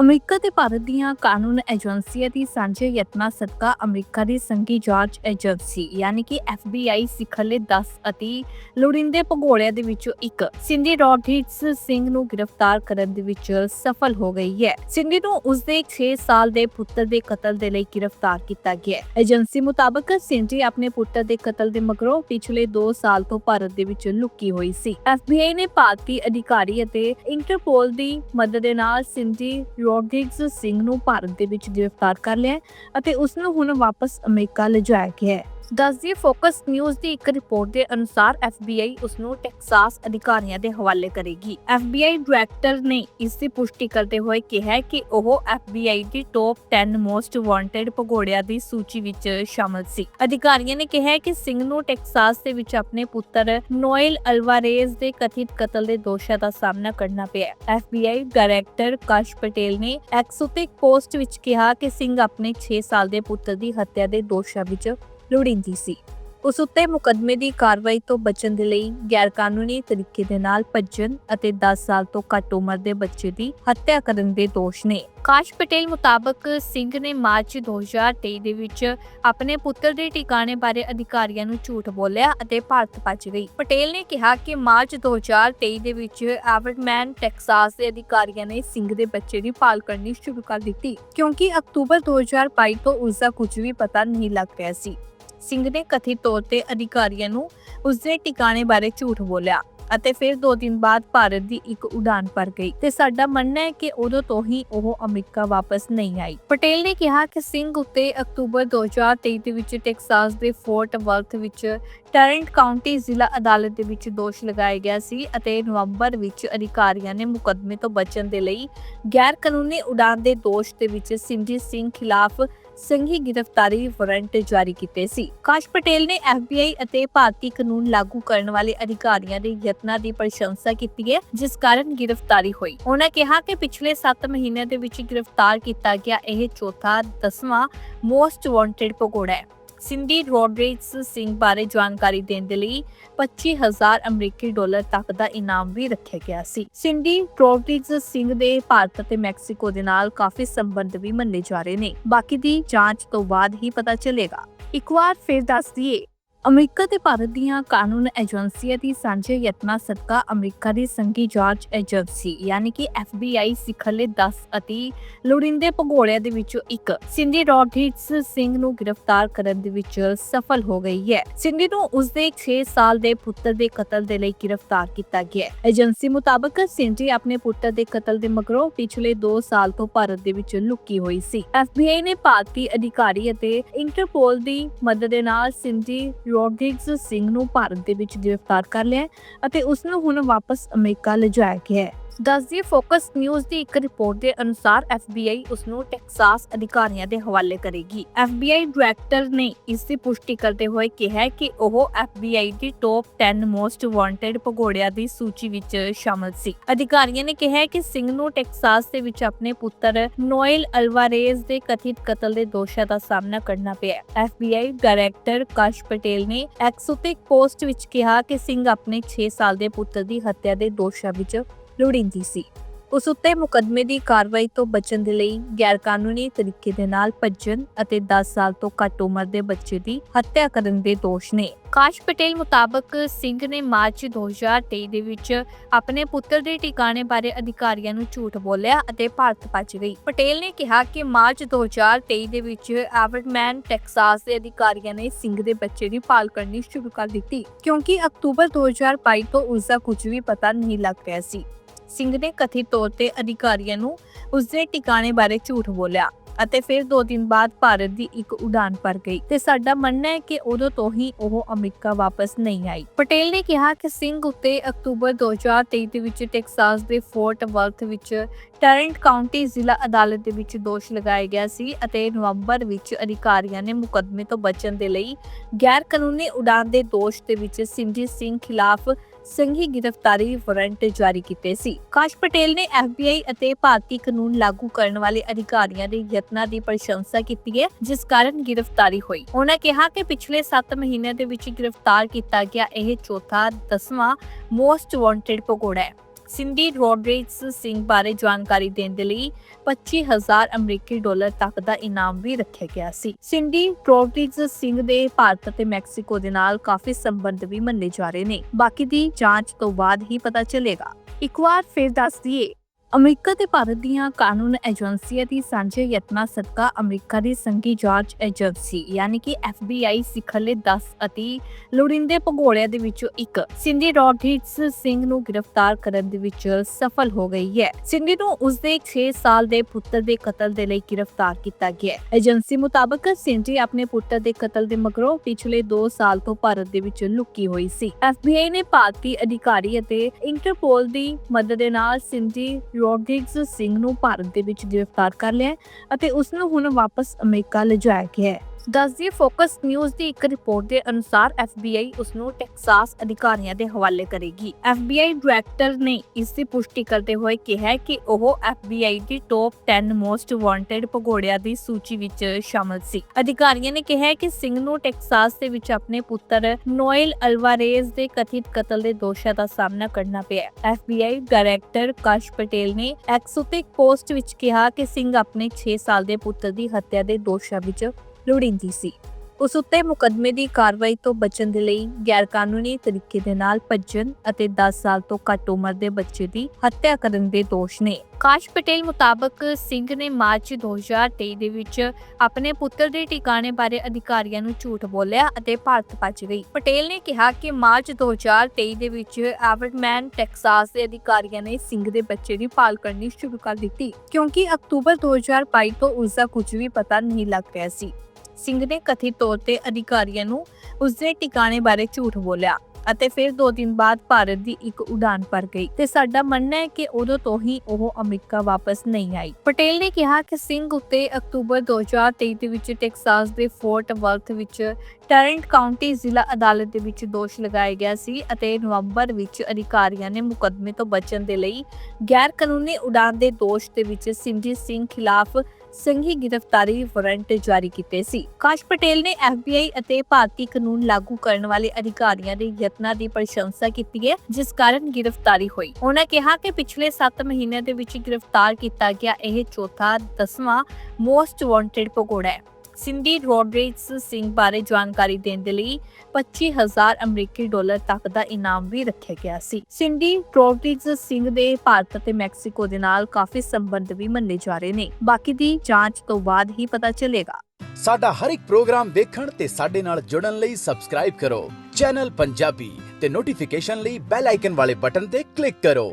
America ਤੇ ਭਾਰਤ ਦੀਆਂ ਕਾਨੂੰਨ ਏਜੰਸੀਆਂ ਦੀ ਸਾਂਝੇ ਯਤਨਾਂ ਸਦਕਾ ਅਮਰੀਕਾ ਦੀ ਸੰਘੀ ਜਾਂਚ ਏਜੰਸੀ, ਯਾਨੀ ਕਿ FBI ਸਿਖਰਲੇ 10 ਅਤੀ ਲੋੜਿੰਦੇ ਭਗੋੜਿਆਂ ਦੇ ਵਿੱਚੋਂ ਇੱਕ ਸਿੰਡੀ ਰੋਡਰਿਗਸ ਸਿੰਘ ਨੂੰ ਗ੍ਰਿਫਤਾਰ ਕਰਨ ਦੇ ਵਿੱਚ ਸਫਲ ਹੋ ਗਈ ਹੈ। ਸਿੰਡੀ ਨੂੰ ਉਸਦੇ 6 ਸਾਲ ਦੇ ਪੁੱਤਰ ਦੇ ਕਤਲ ਦੇ ਲਈ ਗ੍ਰਿਫਤਾਰ ਕੀਤਾ ਗਿਆ ਹੈ। ਏਜੰਸੀ ਮੁਤਾਬਕ ਸਿੰਡੀ ਆਪਣੇ ਪੁੱਤਰ ਦੇ ਕਤਲ ਦੇ ਮਗਰੋਂ ਪਿਛਲੇ 2 ਸਾਲ ਤੋਂ ਭਾਰਤ ਦੇ ਵਿੱਚ ਲੁਕੀ ਹੋਈ ਸੀ। FBI ਨੇ ਭਾਰਤੀ ਅਧਿਕਾਰੀ ਅਤੇ ਇੰਟਰਪੋਲ ਦੀ ਮਦਦ ਦੇ ਨਾਲ ਸਿੰਡੀ ਰੋਡਰਿਗਸ ਸਿੰਘ ਨੂੰ ਭਾਰਤ ਦੇ ਵਿੱਚ ਗ੍ਰਿਫਤਾਰ ਕਰ ਲਿਆ ਅਤੇ ਉਸ ਨੂੰ ਹੁਣ ਵਾਪਸ ਅਮਰੀਕਾ ਲਿਜਾਇਆ ਗਿਆ ਹੈ। ਦੱਸਦੀ ਫੋਕਸ ਨਿਊਜ਼ ਦੀ ਇੱਕ ਰਿਪੋਰਟ ਦੇ ਅਨੁਸਾਰ FBI ਉਸ ਨੂੰ ਟੈਕਸਾਸ ਅਧਿਕਾਰੀਆਂ ਦੇ ਹਵਾਲੇ ਕਰੇਗੀ FBI ਡਾਇਰੈਕਟਰ ਨੇ ਇਸ ਦੀ ਪੁਸ਼ਟੀ ਕਰਦੇ ਹੋਏ ਕਿਹਾ ਕਿ ਉਹ FBI ਦੀ ਟੌਪ 10 ਮੋਸਟ ਵਾਂਟਡ ਭਗੌੜਿਆਂ ਦੀ ਸੂਚੀ ਵਿੱਚ ਸ਼ਾਮਲ ਸੀ ਅਧਿਕਾਰੀਆਂ ਨੇ ਕਿਹਾ ਕਿ ਸਿੰਘ ਨੂੰ ਟੈਕਸਾਸ ਦੇ ਵਿੱਚ ਆਪਣੇ ਪੁੱਤਰ ਨੋਇਲ ਅਲਵਾਰੇਜ਼ ਦੇ ਕਥਿਤ ਕਤਲ ਦੇ ਦੋਸ਼ਾਂ ਦਾ ਸਾਹਮਣਾ ਕਰਨਾ ਪਿਆ ਹੈ। FBI ਡਾਇਰੈਕਟਰ ਕਾਸ਼ ਪਟੇਲ ਨੇ ਐਕਸ ਉੱਤੇ ਪੋਸਟ ਵਿੱਚ ਕਿਹਾ ਕਿ ਸਿੰਘ ਆਪਣੇ 6 ਸਾਲ ਦੇ ਪੁੱਤਰ ਦੀ ਹੱਤਿਆ ਦੇ ਦੋਸ਼ਾਂ ਵਿੱਚ ਲੋੜੀਂਦੀ ਸੀ। ਉਸ ਉੱਤੇ ਮੁਕੱਦਮੇ ਦੀ ਕਾਰਵਾਈ ਤੋਂ ਬਚਣ ਦੇ ਲਈ ਗੈਰਕਾਨੂੰਨੀ ਤਰੀਕੇ ਦੇ ਨਾਲ ਭੱਜਣ ਅਤੇ 10 ਸਾਲ ਤੋਂ ਘੱਟ ਉਮਰ ਦੇ ਬੱਚੇ ਦੀ ਹੱਤਿਆ ਕਰਨ ਦੇ ਦੋਸ਼ ਨੇ। ਕਾਸ਼ ਪਟੇਲ ਮੁਤਾਬਕ ਸਿੰਘ ਨੇ ਮਾਰਚ 2023 ਦੇ ਵਿੱਚ ਆਪਣੇ ਪੁੱਤਰ ਦੇ ਟਿਕਾਣੇ ਬਾਰੇ ਅਧਿਕਾਰੀਆਂ ਨੂੰ ਝੂਠ ਬੋਲਿਆ ਅਤੇ ਭਾਰਤ ਭੱਜ ਗਈ। ਪਟੇਲ ਨੇ ਕਿਹਾ ਕਿ ਮਾਰਚ 2023 ਦੇ ਵਿੱਚ ਐਵਰਮੈਨ ਟੈਕਸਾਸ ਦੇ ਅਧਿਕਾਰੀਆਂ ਨੇ ਸਿੰਘ ਦੇ ਬੱਚੇ ਦੀ ਭਾਲ ਕਰਨੀ ਸ਼ੁਰੂ ਕਰ ਦਿੱਤੀ, ਕਿਉਂਕਿ ਅਕਤੂਬਰ 2022 ਤੋਂ ਉਸ ਦਾ ਕੁਝ ਵੀ ਪਤਾ ਨਹੀਂ ਲੱਗ ਰਿਹਾ ਸੀ। ਸਿੰਘ ਨੇ ਕਥਿਤ ਤੌਰ ਤੇ ਅਧਿਕਾਰੀਆਂ ਨੂੰ ਉਸ ਦੇ ਟਿਕਾਣੇ ਬਾਰੇ ਝੂਠ ਬੋਲਿਆ ਅਤੇ ਫਿਰ 2 ਦਿਨ ਬਾਅਦ ਭਾਰਤ ਦੀ ਇੱਕ ਉਡਾਨ ਪਰ ਗਈ ਤੇ ਸਾਡਾ ਮੰਨਣਾ ਹੈ ਕਿ ਉਦੋਂ ਤੋਂ ਹੀ ਉਹ ਅਮਰੀਕਾ ਵਾਪਸ ਨਹੀਂ ਆਈ। ਪਟੇਲ ਨੇ ਕਿਹਾ ਕਿ ਸਿੰਘ ਉੱਤੇ ਅਕਤੂਬਰ 2023 ਦੇ ਵਿੱਚ ਟੈਕਸਾਸ ਦੇ ਫੋਰਟ ਵਰਥ ਵਿੱਚ ਟੈਰੈਂਟ ਕਾਉਂਟੀ ਜ਼ਿਲ੍ਹਾ ਅਦਾਲਤ ਦੇ ਵਿੱਚ ਦੋਸ਼ ਲਗਾਇਆ ਗਿਆ ਸੀ ਅਤੇ ਨਵੰਬਰ ਵਿੱਚ ਅਧਿਕਾਰੀਆਂ ਨੇ ਮੁਕੱਦਮੇ ਤੋਂ ਬਚਣ ਦੇ ਲਈ ਗੈਰ ਕਾਨੂੰਨੀ ਉਡਾਨ ਦੇ ਦੋਸ਼ ਦੇ ਵਿੱਚ ਸਿੰਜੀ ਸਿੰਘ ਖਿਲਾਫ ਸੰਘੀ ਗ੍ਰਿਫਤਾਰੀ ਵਾਰੰਟ ਜਾਰੀ ਕੀਤੇ ਸੀ। ਕਾਸ਼ ਪਟੇਲ ਨੇ FBI ਅਤੇ ਭਾਰਤੀ ਕਾਨੂੰਨ ਲਾਗੂ ਕਰਨ ਵਾਲੇ ਅਧਿਕਾਰੀਆਂ ਦੇ ਯਤਨਾਂ ਦੀ ਪ੍ਰਸ਼ੰਸਾ ਕੀਤੀ ਹੈ, ਜਿਸ ਕਾਰਨ ਗ੍ਰਿਫਤਾਰੀ ਹੋਈ। ਉਹਨਾਂ ਕਿਹਾ ਕਿ ਪਿਛਲੇ 7 ਮਹੀਨਿਆਂ ਦੇ ਵਿੱਚ ਗ੍ਰਿਫਤਾਰ ਕੀਤਾ ਗਿਆ ਇਹ ਚੌਥਾ, ਦਸਵਾਂ ਮੋਸਟ ਵਾਂਟਡ ਪਕੌੜਾ ਹੈ। ਸਿੰਡੀ ਰੋਡਰਿਗਸ ਸਿੰਘ ਬਾਰੇ ਜਾਣਕਾਰੀ ਦੇਣ ਦੇ ਲਈ 25000 ਅਮਰੀਕੀ ਡਾਲਰ ਤੱਕ ਦਾ ਇਨਾਮ ਵੀ ਰੱਖਿਆ ਗਿਆ ਸੀ। ਸਿੰਡੀ ਰੋਡਰਿਗਸ ਸਿੰਘ ਦੇ ਭਾਰਤ ਅਤੇ ਮੈਕਸੀਕੋ ਦੇ ਨਾਲ ਕਾਫੀ ਸੰਬੰਧ ਵੀ ਮੰਨੇ ਜਾ ਰਹੇ ਨੇ। ਬਾਕੀ ਦੀ ਜਾਂਚ ਤੋਂ ਬਾਅਦ ਹੀ ਪਤਾ ਚੱਲੇਗਾ। ਇੱਕ ਵਾਰ ਫਿਰ ਦੱਸ ਦਈਏ ਅਮਰੀਕਾ ਤੇ ਭਾਰਤ ਦੀਆਂ ਕਾਨੂੰਨ ਏਜੰਸੀਆਂ ਦੀ ਸਾਂਝੇ ਯਤਨਾਂ ਸਦਕਾ ਅਮਰੀਕਾ ਦੀ ਸੰਘੀ ਜਾਂਚ ਏਜੰਸੀ, ਯਾਨੀ ਕਿ FBI ਸਿਖਰਲੇ 10 ਅਤੀ ਲੋੜਿੰਦੇ ਭਗੌੜਿਆਂ ਦੇ ਵਿੱਚੋਂ ਇੱਕ ਸਿੰਡੀ ਰੋਡਰਿਗਸ ਸਿੰਘ ਨੂੰ ਗ੍ਰਿਫਤਾਰ ਕਰਨ ਦੇ ਵਿੱਚ ਸਫਲ ਹੋ ਗਈ ਹੈ। ਸਿੰਡੀ ਨੂੰ ਉਸਦੇ 6 ਸਾਲ ਦੇ ਪੁੱਤਰ ਦੇ ਕਤਲ ਦੇ ਲਈ ਗ੍ਰਿਫਤਾਰ ਕੀਤਾ ਗਿਆ ਹੈ। ਏਜੰਸੀ ਮੁਤਾਬਕ ਸਿੰਡੀ ਆਪਣੇ ਪੁੱਤਰ ਦੇ ਕਤਲ ਦੇ ਮਗਰੋਂ ਪਿਛਲੇ 2 ਸਾਲ ਤੋਂ ਭਾਰਤ ਦੇ ਵਿੱਚ ਲੁਕੀ ਹੋਈ ਸੀ। FBI ਨੇ ਭਾਰਤੀ ਅਧਿਕਾਰੀ ਅਤੇ ਇੰਟਰਪੋਲ ਦੀ ਮਦਦ ਦੇ ਨਾਲ ਸਿੰਡੀ ਰੋਡਰਿਗਸ ਸਿੰਘ ਨੂੰ ਭਾਰਤ ਦੇ ਵਿੱਚ ਗ੍ਰਿਫਤਾਰ ਕਰ ਲਿਆ ਅਤੇ ਉਸ ਨੂੰ ਹੁਣ ਵਾਪਸ ਅਮਰੀਕਾ ਲਿਜਾਇਆ ਗਿਆ ਹੈ। ਦੱਸਦੀ ਫੋਕਸ ਨਿਊਜ਼ ਦੀ ਇੱਕ ਰਿਪੋਰਟ ਦੇ ਅਨੁਸਾਰ FBI ਉਸ ਨੂੰ ਟੈਕਸਾਸ ਅਧਿਕਾਰੀਆਂ ਦੇ ਹਵਾਲੇ ਕਰੇਗੀ। FBI ਡਾਇਰੈਕਟਰ ਨੇ ਇਸ ਦੀ ਪੁਸ਼ਟੀ ਕਰਦੇ ਹੋਏ ਕਿਹਾ ਕਿ ਉਹ FBI ਦੀ ਟੌਪ 10 ਮੋਸਟ ਵਾਂਟਡ ਭਗੌੜਿਆਂ ਦੀ ਸੂਚੀ ਵਿੱਚ ਸ਼ਾਮਲ ਸੀ। ਅਧਿਕਾਰੀਆਂ ਨੇ ਕਿਹਾ ਕਿ ਸਿੰਘ ਨੂੰ ਟੈਕਸਾਸ ਦੇ ਵਿੱਚ ਆਪਣੇ ਪੁੱਤਰ ਨੋਇਲ ਅਲਵਾਰੇਜ਼ ਦੇ ਕਥਿਤ ਕਤਲ ਦੇ ਦੋਸ਼ਾਂ ਦਾ ਸਾਹਮਣਾ ਕਰਨਾ ਪਿਆ ਹੈ। FBI ਡਾਇਰੈਕਟਰ ਕਾਸ਼ ਪਟੇਲ ਨੇ ਐਕਸ ਉੱਤੇ ਪੋਸਟ ਵਿੱਚ ਕਿਹਾ ਕਿ ਸਿੰਘ ਆਪਣੇ 6 ਸਾਲ ਦੇ ਪੁੱਤਰ ਦੀ ਹੱਤਿਆ ਦੇ ਦੋਸ਼ਾਂ ਵਿੱਚ ਲੋੜੀਂਦੀ ਸੀ। ਉਸ ਉੱਤੇ ਮੁਕੱਦਮੇ ਦੀ ਕਾਰਵਾਈ ਤੋਂ ਬਚਣ ਦੇ ਲਈ ਗੈਰਕਾਨੂੰਨੀ ਤਰੀਕੇ ਦੇ ਨਾਲ ਭੱਜਣ ਅਤੇ 10 ਸਾਲ ਤੋਂ ਘੱਟ ਉਮਰ ਦੇ ਬੱਚੇ ਦੀ ਹੱਤਿਆ ਕਰਨ ਦੇ ਦੋਸ਼ ਨੇ। ਕਾਸ਼ ਪਟੇਲ ਮੁਤਾਬਕ ਸਿੰਘ ਨੇ ਮਾਰਚ 2023 ਦੇ ਵਿੱਚ ਆਪਣੇ ਪੁੱਤਰ ਦੇ ਟਿਕਾਣੇ ਬਾਰੇ ਅਧਿਕਾਰੀਆਂ ਨੂੰ ਝੂਠ ਬੋਲਿਆ ਅਤੇ ਭਾਰਤ ਭੱਜ ਗਈ। ਪਟੇਲ ਨੇ ਕਿਹਾ ਕਿ ਮਾਰਚ 2023 ਦੇ ਵਿੱਚ ਐਵਰਮੈਨ ਟੈਕਸਾਸ ਦੇ ਅਧਿਕਾਰੀਆਂ ਨੇ ਸਿੰਘ ਦੇ ਬੱਚੇ ਦੀ ਭਾਲ ਕਰਨੀ ਸ਼ੁਰੂ ਕਰ ਦਿੱਤੀ। ਕਿਉਂਕਿ ਅਕਤੂਬਰ 2022 ਤੋਂ ਉਸ ਦਾ ਕੁਝ ਵੀ ਪਤਾ ਨਹੀਂ ਲੱਗ ਰਿਹਾ ਸੀ। ਸਿੰਘ ਨੇ ਕਥਿਤ ਤੌਰ ਤੇ ਅਧਿਕਾਰੀਆਂ ਨੂੰ ਉਸ ਦੇ ਟਿਕਾਣੇ ਬਾਰੇ ਝੂਠ ਬੋਲਿਆ ਅਤੇ ਫਿਰ 2 ਦਿਨ ਬਾਅਦ ਭਾਰਤ ਦੀ ਇੱਕ ਉਡਾਨ ਪਰ ਗਈ ਤੇ ਸਾਡਾ ਮੰਨਣਾ ਹੈ ਕਿ ਉਦੋਂ ਤੋਂ ਹੀ ਉਹ ਅਮਰੀਕਾ ਵਾਪਸ ਨਹੀਂ ਆਈ। ਪਟੇਲ ਨੇ ਕਿਹਾ ਕਿ ਸਿੰਘ ਉੱਤੇ ਅਕਤੂਬਰ 2023 ਦੇ ਵਿੱਚ ਟੈਕਸਾਸ ਦੇ ਫੋਰਟ ਵਰਥ ਵਿੱਚ ਟੈਰੈਂਟ ਕਾਉਂਟੀ ਜ਼ਿਲ੍ਹਾ ਅਦਾਲਤ ਦੇ ਵਿੱਚ ਦੋਸ਼ ਲਗਾਇਆ ਗਿਆ ਸੀ ਅਤੇ ਨਵੰਬਰ ਵਿੱਚ ਅਧਿਕਾਰੀਆਂ ਨੇ ਮੁਕੱਦਮੇ ਤੋਂ ਬਚਣ ਦੇ ਲਈ ਗੈਰ ਕਾਨੂੰਨੀ ਉਡਾਨ ਦੇ ਦੋਸ਼ ਦੇ ਵਿੱਚ ਸਿੰਜੀ ਸਿੰਘ ਖਿਲਾਫ ਸੰਘੀ ਗ੍ਰਿਫਤਾਰੀ ਵਾਰੰਟ ਜਾਰੀ ਕੀਤੇ ਸੀ। ਕਾਸ਼ ਪਟੇਲ ਨੇ FBI ਅਤੇ ਭਾਰਤੀ ਕਾਨੂੰਨ ਲਾਗੂ ਕਰਨ ਵਾਲੇ ਅਧਿਕਾਰੀਆਂ ਦੇ ਯਤਨਾਂ ਦੀ ਪ੍ਰਸ਼ੰਸਾ ਕੀਤੀ ਹੈ, ਜਿਸ ਕਾਰਨ ਗ੍ਰਿਫਤਾਰੀ ਹੋਈ। ਉਹਨਾਂ ਕਿਹਾ ਕਿ ਪਿਛਲੇ 7 ਮਹੀਨਿਆਂ ਦੇ ਵਿੱਚ ਗ੍ਰਿਫਤਾਰ ਕੀਤਾ ਗਿਆ ਇਹ ਚੌਥਾ, ਦਸਵਾਂ ਮੋਸਟ ਵਾਂਟਡ ਪਕੌੜਾ ਹੈ। ਸਿੰਡੀ ਰੋਡਰਿਗਸ ਸਿੰਘ ਬਾਰੇ ਜਾਣਕਾਰੀ ਦੇਣ ਦੇ ਲਈ 25000 ਅਮਰੀਕੀ ਡਾਲਰ ਤੱਕ ਦਾ ਇਨਾਮ ਵੀ ਰੱਖਿਆ ਗਿਆ ਸੀ। ਸਿੰਡੀ ਰੋਡਰਿਗਸ ਸਿੰਘ ਦੇ ਭਾਰਤ ਅਤੇ ਮੈਕਸੀਕੋ ਦੇ ਨਾਲ ਕਾਫੀ ਸੰਬੰਧ ਵੀ ਮੰਨੇ ਜਾ ਰਹੇ ਨੇ। ਬਾਕੀ ਦੀ ਜਾਂਚ ਤੋਂ ਬਾਅਦ ਹੀ ਪਤਾ ਚੱਲੇਗਾ। ਇੱਕ ਵਾਰ ਫਿਰ ਦੱਸ ਦਈਏ ਅਮਰੀਕਾ ਤੇ ਭਾਰਤ ਦੀਆਂ ਕਾਨੂੰਨ ਏਜੰਸੀਆਂ ਦੀ ਸਾਂਝੇ ਯਤਨਾਂ ਸਦਕਾ ਅਮਰੀਕਾ ਦੀ ਸੰਘੀ ਜਾਂਚ ਏਜੰਸੀ, ਯਾਨੀ ਕਿ FBI ਸਿਖਰਲੇ 10 ਅਤੇ ਲੋੜੀਂਦੇ ਭਗੌੜਿਆਂ ਦੇ ਵਿੱਚੋਂ ਇੱਕ ਸਿੰਡੀ ਰੋਡਰਿਗਸ ਸਿੰਘ ਨੂੰ ਗ੍ਰਿਫਤਾਰ ਕਰਨ ਦੇ ਵਿੱਚ ਸਫਲ ਹੋ ਗਈ ਹੈ। ਸਿੰਡੀ ਨੂੰ ਉਸਦੇ 6 ਸਾਲ ਦੇ ਪੁੱਤਰ ਦੇ ਕਤਲ ਦੇ ਲਈ ਗ੍ਰਿਫਤਾਰ ਕੀਤਾ ਗਿਆ ਹੈ। ਏਜੰਸੀ ਮੁਤਾਬਕ ਸਿੰਡੀ ਆਪਣੇ ਪੁੱਤਰ ਦੇ ਕਤਲ ਦੇ ਮਗਰੋਂ ਪਿਛਲੇ 2 ਸਾਲ ਤੋਂ ਭਾਰਤ ਦੇ ਵਿੱਚ ਲੁਕੀ ਹੋਈ ਸੀ। FBI ਨੇ ਭਾਰਤੀ ਅਧਿਕਾਰੀ ਅਤੇ ਇੰਟਰਪੋਲ ਦੀ ਮਦਦ ਦੇ ਨਾਲ ਸਿੰਡੀ ਰੋਡਰਿਗਸ ਸਿੰਘ ਨੂੰ ਭਾਰਤ ਦੇ ਵਿੱਚ ਗ੍ਰਿਫਤਾਰ ਕਰ ਲਿਆ ਅਤੇ ਉਸ ਨੂੰ ਹੁਣ ਵਾਪਸ ਅਮਰੀਕਾ ਲਿਜਾਇਆ ਗਿਆ ਹੈ। ਦੱਸਦੀ ਫੋਕਸ ਨਿਊਜ਼ ਦੀ ਇੱਕ ਰਿਪੋਰਟ ਦੇ ਅਨੁਸਾਰ FBI ਉਸ ਨੂੰ ਟੈਕਸਾਸ ਅਧਿਕਾਰੀਆਂ ਦੇ ਹਵਾਲੇ ਕਰੇਗੀ। FBI ਡਾਇਰੈਕਟਰ ਨੇ ਇਸ ਦੀ ਪੁਸ਼ਟੀ ਕਰਦੇ ਹੋਏ ਕਿਹਾ ਕਿ ਉਹ FBI ਦੀ ਟੌਪ 10 ਮੋਸਟ ਵਾਂਟਡ ਭਗੌੜਿਆਂ ਦੀ ਸੂਚੀ ਵਿੱਚ ਸ਼ਾਮਲ ਸੀ। ਅਧਿਕਾਰੀਆਂ ਨੇ ਕਿਹਾ ਕਿ ਸਿੰਘ ਨੂੰ ਟੈਕਸਾਸ ਦੇ ਵਿੱਚ ਆਪਣੇ ਪੁੱਤਰ ਨੋਇਲ ਅਲਵਾਰੇਜ਼ ਦੇ ਕਥਿਤ ਕਤਲ ਦੇ ਦੋਸ਼ਾਂ ਦਾ ਸਾਹਮਣਾ ਕਰਨਾ ਪਿਆ ਹੈ। FBI ਡਾਇਰੈਕਟਰ ਕਾਸ਼ ਪਟੇਲ ਨੇ ਐਕਸ ਉੱਤੇ ਪੋਸਟ ਵਿੱਚ ਕਿਹਾ ਕਿ ਸਿੰਘ ਆਪਣੇ 6 ਸਾਲ ਦੇ ਪੁੱਤਰ ਦੀ ਹੱਤਿਆ ਦੇ ਦੋਸ਼ਾਂ ਵਿੱਚ ਲੋੜੀਂਦੀ ਸੀ। ਉਸ ਉੱਤੇ ਮੁਕੱਦਮੇ ਦੀ ਕਾਰਵਾਈ ਤੋਂ ਬਚਣ ਦੇ ਲਈ ਗੈਰਕਾਨੂੰਨੀ ਤਰੀਕੇ ਦੇ ਨਾਲ ਭੱਜਣ ਅਤੇ 10 ਸਾਲ ਤੋਂ ਘੱਟ ਉਮਰ ਦੇ ਬੱਚੇ ਦੀ ਹੱਤਿਆ ਕਰਨ ਦੇ ਦੋਸ਼ ਨੇ। ਕਾਸ਼ ਪਟੇਲ ਮੁਤਾਬਕ ਸਿੰਘ ਨੇ ਮਾਰਚ 2023 ਦੇ ਵਿੱਚ ਆਪਣੇ ਪੁੱਤਰ ਦੇ ਟਿਕਾਣੇ ਬਾਰੇ ਅਧਿਕਾਰੀਆਂ ਨੂੰ ਝੂਠ ਬੋਲਿਆ ਅਤੇ ਭਾਰਤ ਭੱਜ ਗਈ। ਪਟੇਲ ਨੇ ਕਿਹਾ ਕਿ ਮਾਰਚ 2023 ਦੇ ਵਿੱਚ ਐਵਰਮੈਨ ਟੈਕਸਾਸ ਦੇ ਅਧਿਕਾਰੀਆਂ ਨੇ ਸਿੰਘ ਦੇ ਬੱਚੇ ਦੀ ਭਾਲ ਕਰਨੀ ਸ਼ੁਰੂ ਕਰ ਦਿੱਤੀ, ਕਿਉਂਕਿ ਅਕਤੂਬਰ 2022 ਤੋਂ ਉਸ ਦਾ ਕੁਝ ਵੀ ਪਤਾ ਨਹੀਂ ਲੱਗ ਰਿਹਾ ਸੀ। ਸਿੰਘ ਨੇ ਕਥਿਤ ਤੌਰ ਤੇ ਅਧਿਕਾਰੀਆਂ ਨੂੰ ਉਸ ਟਿਕਾਣੇ ਬਾਰੇ ਝੂਠ ਬੋਲਿਆ ਅਤੇ ਫਿਰ 2 ਦਿਨ ਬਾਅਦ ਭਾਰਤ ਦੀ ਇੱਕ ਉਡਾਨ ਪਰ ਗਈ ਤੇ ਸਾਡਾ ਮੰਨਣਾ ਹੈ ਕਿ ਉਦੋਂ ਤੋਂ ਹੀ ਉਹ ਅਮਰੀਕਾ ਵਾਪਸ ਨਹੀਂ ਆਈ। ਪਟੇਲ ਨੇ ਕਿਹਾ ਕਿ ਸਿੰਘ ਉੱਤੇ ਅਕਤੂਬਰ 2023 ਦੇ ਵਿੱਚ ਟੈਕਸਾਸ ਦੇ ਫੋਰਟ ਵਰਥ ਵਿੱਚ ਟੈਰੈਂਟ ਕਾਉਂਟੀ ਜ਼ਿਲ੍ਹਾ ਅਦਾਲਤ ਦੇ ਵਿੱਚ ਦੋਸ਼ ਲਗਾਇਆ ਗਿਆ ਸੀ ਅਤੇ ਨਵੰਬਰ ਵਿੱਚ ਅਧਿਕਾਰੀਆਂ ਨੇ ਮੁਕੱਦਮੇ ਤੋਂ ਬਚਣ ਦੇ ਲਈ ਗੈਰ ਕਾਨੂੰਨੀ ਉਡਾਨ ਦੇ ਦੋਸ਼ ਦੇ ਵਿੱਚ ਸਿੰਜੀ ਸਿੰਘ ਖਿਲਾਫ ਸੰਘੀ ਗ੍ਰਿਫਤਾਰੀ ਵਾਰੰਟ ਜਾਰੀ ਕੀਤੇ ਸੀ। ਕਾਸ਼ ਪਟੇਲ ਨੇ FBI ਅਤੇ ਭਾਰਤੀ ਕਾਨੂੰਨ ਲਾਗੂ ਕਰਨ ਵਾਲੇ ਅਧਿਕਾਰੀਆਂ ਦੇ ਯਤਨਾਂ ਦੀ ਪ੍ਰਸ਼ੰਸਾ ਕੀਤੀ ਹੈ, ਜਿਸ ਕਾਰਨ ਗ੍ਰਿਫਤਾਰੀ ਹੋਈ। ਉਹਨਾਂ ਕਿਹਾ ਕਿ ਪਿਛਲੇ 7 ਮਹੀਨਿਆਂ ਦੇ ਵਿੱਚ ਗ੍ਰਿਫਤਾਰ ਕੀਤਾ ਗਿਆ ਇਹ ਚੌਥਾ, ਦਸਵਾਂ ਮੋਸਟ ਵਾਂਟਡ ਪਕੌੜਾ ਹੈ। ਸਿੰਡੀ ਰੋਡਰਿਗਸ ਸਿੰਘ ਬਾਰੇ ਜਾਣਕਾਰੀ ਦੇਣ ਦੇ ਲਈ 25000 ਅਮਰੀਕੀ ਡਾਲਰ ਤੱਕ ਦਾ ਇਨਾਮ ਵੀ ਰੱਖਿਆ ਗਿਆ ਸੀ। ਸਿੰਡੀ ਰੋਡਰਿਗਸ ਸਿੰਘ ਦੇ ਭਾਰਤ ਅਤੇ ਮੈਕਸੀਕੋ ਦੇ ਨਾਲ ਕਾਫੀ ਸੰਬੰਧ ਵੀ ਮੰਨੇ ਜਾ ਰਹੇ ਨੇ। ਬਾਕੀ ਦੀ ਜਾਂਚ ਤੋਂ ਬਾਅਦ ਹੀ ਪਤਾ ਚੱਲੇਗਾ। ਸਾਡਾ ਹਰ ਇੱਕ ਪ੍ਰੋਗਰਾਮ ਵੇਖਣ ਤੇ ਸਾਡੇ ਨਾਲ ਜੁੜਨ ਲਈ ਸਬਸਕ੍ਰਾਈਬ ਕਰੋ। ਚੈਨਲ ਪੰਜਾਬੀ ਤੇ ਨੋਟੀਫਿਕੇਸ਼ਨ ਲਈ ਬੈਲ ਆਈਕਨ ਵਾਲੇ ਬਟਨ ਤੇ ਕਲਿੱਕ ਕਰੋ।